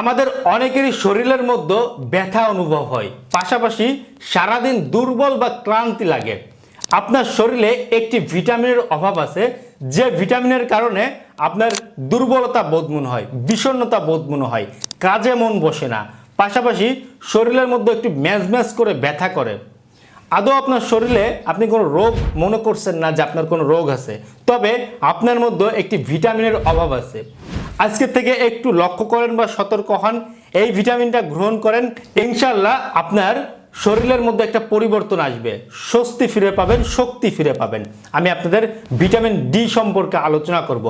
আমাদের অনেকেরই শরীরের মধ্যে ব্যথা অনুভব হয়। পাশাপাশি সারাদিন দুর্বল বা ক্লান্তি লাগে। আপনার শরীরে একটি ভিটামিনের অভাব আছে, যে ভিটামিনের কারণে আপনার দুর্বলতা বোধ মনে হয়, বিষণ্ণতা বোধ মনে হয়, কাজে মন বসে না। পাশাপাশি শরীরের মধ্যে একটি ম্যাজ ম্যাজ করে ব্যথা করে। আদৌ আপনার শরীরে আপনি কোনো রোগ মনে করছেন না যে আপনার কোনো রোগ আছে? তবে আপনার মধ্যে একটি ভিটামিনের অভাব আছে। আজকে থেকে একটু লক্ষ্য করেন বা সতর্ক হন, এই ভিটামিনটা গ্রহণ করেন ইনশাল্লাহ আপনার শরীরের মধ্যে একটা পরিবর্তন আসবে। স্বস্তি ফিরে পাবেন, শক্তি ফিরে পাবেন। আমি আপনাদের ভিটামিন ডি সম্পর্কে আলোচনা করব।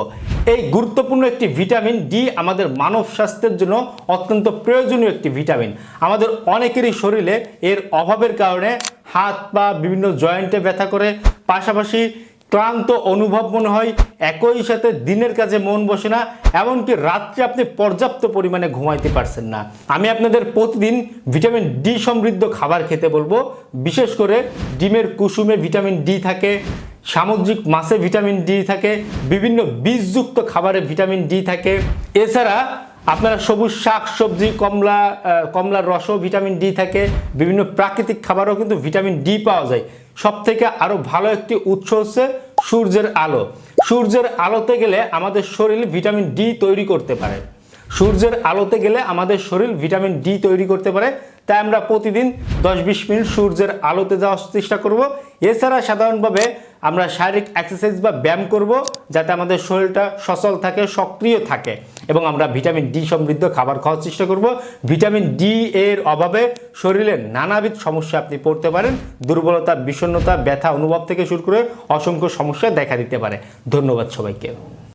এই গুরুত্বপূর্ণ একটি ভিটামিন ডি আমাদের মানব স্বাস্থ্যের জন্য অত্যন্ত প্রয়োজনীয় একটি ভিটামিন। আমাদের অনেকেরই শরীরে এর অভাবের কারণে হাত পা বিভিন্ন জয়েন্টে ব্যথা করে, পাশাপাশি ক্লান্ত অনুভব মনে হয়, একই সাথে দিনের কাজে মন বসে না, এমনকি রাত্রে আপনি পর্যাপ্ত পরিমাণে ঘুমাইতে পারছেন না। আমি আপনাদের প্রতিদিন ভিটামিন ডি সমৃদ্ধ খাবার খেতে বলব, বিশেষ করে ডিমের কুসুমে ভিটামিন ডি থাকে, সামুদ্রিক মাছে ভিটামিন ডি থাকে, বিভিন্ন বীজযুক্ত খাবারে ভিটামিন ডি থাকে। এছাড়া আপনারা সবুজ শাক, সবজি, কমলা কমলার রসও ভিটামিন ডি থাকে, বিভিন্ন প্রাকৃতিক খাবারও কিন্তু ভিটামিন ডি পাওয়া যায়। সব থেকে আরও ভালো একটি উৎস হচ্ছে সূর্যের আলো। সূর্যের আলোতে গেলে আমাদের শরীর ভিটামিন ডি তৈরি করতে পারে। সূর্যের আলোতে গেলে আমাদের শরীর ভিটামিন ডি তৈরি করতে পারে। তাই আমরা প্রতিদিন দশ বিশ মিনিট সূর্যের আলোতে যাওয়ার চেষ্টা করব। এছাড়া সাধারণভাবে আমরা শারীরিক এক্সারসাইজ বা ব্যায়াম করব যাতে আমাদের শরীরটা সচল থাকে, সক্রিয় থাকে। এবং আমরা ভিটামিন ডি সমৃদ্ধ খাবার খাওয়ার চেষ্টা করব। ভিটামিন ডি এর অভাবে শরীরে নানাবিধ সমস্যা আপনি পড়তে পারেন। দুর্বলতা, বিষণ্ণতা, ব্যথা অনুভব থেকে শুরু করে অসংখ্য সমস্যা দেখা দিতে পারে। ধন্যবাদ সবাইকে।